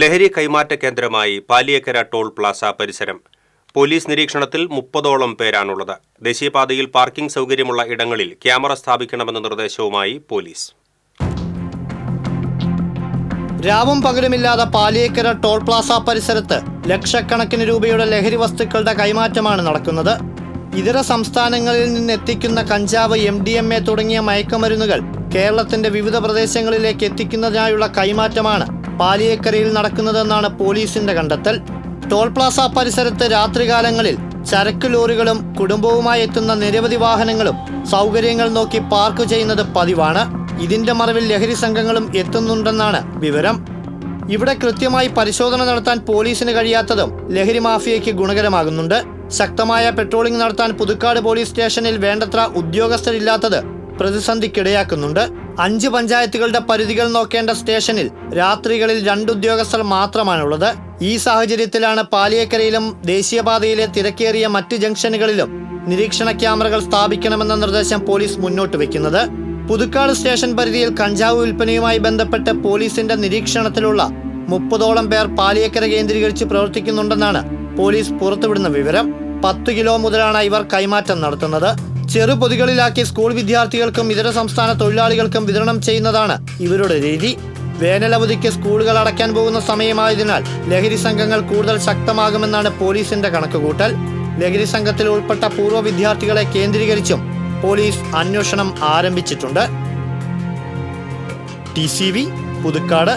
ലഹരി കൈമാറ്റ കേന്ദ്രമായി പാലിയക്കര ടോൾ പ്ലാസ പരിസരം. പോലീസ് നിരീക്ഷണത്തിൽ മുപ്പതോളം പേരാണുള്ളത്. ദേശീയപാതയിൽ പാർക്കിംഗ് സൗകര്യമുള്ള ഇടങ്ങളിൽ ക്യാമറ സ്ഥാപിക്കണമെന്ന നിർദ്ദേശവുമായി പോലീസ്. രാവും പകലുമില്ലാതെ പാലിയേക്കര ടോൾ പ്ലാസ പരിസരത്ത് ലക്ഷക്കണക്കിന് രൂപയുടെ ലഹരി വസ്തുക്കളുടെ കൈമാറ്റമാണ് നടക്കുന്നത്. ഇതര സംസ്ഥാനങ്ങളിൽ നിന്ന് എത്തിക്കുന്ന കഞ്ചാവ് എം ഡി എം എ തുടങ്ങിയ മയക്കുമരുന്നുകൾ കേരളത്തിന്റെ വിവിധ പ്രദേശങ്ങളിലേക്ക് എത്തിക്കുന്നതിനായുള്ള കൈമാറ്റമാണ് പാലിയേക്കരയിൽ നടക്കുന്നതെന്നാണ് പോലീസിന്റെ കണ്ടെത്തൽ. ടോൾ പ്ലാസ പരിസരത്ത് രാത്രികാലങ്ങളിൽ ചരക്ക് ലോറികളും കുടുംബവുമായി എത്തുന്ന നിരവധി വാഹനങ്ങളും സൗകര്യങ്ങൾ നോക്കി പാർക്ക് ചെയ്യുന്നത് പതിവാണ്. ഇതിന്റെ മറവിൽ ലഹരി സംഘങ്ങളും എത്തുന്നുണ്ടെന്നാണ് വിവരം. ഇവിടെ കൃത്യമായി പരിശോധന നടത്താൻ പോലീസിന് കഴിയാത്തതും ലഹരി മാഫിയയ്ക്ക് ഗുണകരമാകുന്നുണ്ട്. ശക്തമായ പെട്രോളിംഗ് നടത്താൻ പുതുക്കാട് പോലീസ് സ്റ്റേഷനിൽ വേണ്ടത്ര ഉദ്യോഗസ്ഥരില്ലാത്തത് പ്രതിസന്ധിക്കിടയാക്കുന്നുണ്ട്. അഞ്ച് പഞ്ചായത്തുകളുടെ പരിധികൾ നോക്കേണ്ട സ്റ്റേഷനിൽ രാത്രികളിൽ രണ്ട് ഉദ്യോഗസ്ഥർ മാത്രമാണുള്ളത്. ഈ സാഹചര്യത്തിലാണ് പാലിയേക്കരയിലും ദേശീയപാതയിലെ തിരക്കേറിയ മറ്റ് ജംഗ്ഷനുകളിലും നിരീക്ഷണ ക്യാമറകൾ സ്ഥാപിക്കണമെന്ന നിർദ്ദേശം പോലീസ് മുന്നോട്ട് വെക്കുന്നത്. പുതുക്കാട് സ്റ്റേഷൻ പരിധിയിൽ കഞ്ചാവ് വിൽപ്പനയുമായി ബന്ധപ്പെട്ട് പോലീസിന്റെ നിരീക്ഷണത്തിലുള്ള മുപ്പതോളം പേർ പാലിയേക്കര കേന്ദ്രീകരിച്ച് പ്രവർത്തിക്കുന്നുണ്ടെന്നാണ് പോലീസ് പുറത്തുവിടുന്ന വിവരം. പത്ത് കിലോ മുതലാണ് ഇവർ കൈമാറ്റം നടത്തുന്നത്. ചെറുപൊതികളിലാക്കി സ്കൂൾ വിദ്യാർത്ഥികൾക്കും ഇതര സംസ്ഥാന തൊഴിലാളികൾക്കും വിതരണം ചെയ്യുന്നതാണ് ഇവരുടെ രീതി. വേനലവധിക്ക് സ്കൂളുകൾ അടയ്ക്കാൻ പോകുന്ന സമയമായതിനാൽ ലഹരി സംഘങ്ങൾ കൂടുതൽ ശക്തമാകുമെന്നാണ് പോലീസിന്റെ കണക്കുകൂട്ടൽ. ലഹരി സംഘത്തിൽ ഉൾപ്പെട്ട പൂർവ വിദ്യാർത്ഥികളെ കേന്ദ്രീകരിച്ചും പോലീസ് അന്വേഷണം ആരംഭിച്ചിട്ടുണ്ട്. T C V Puthukkad.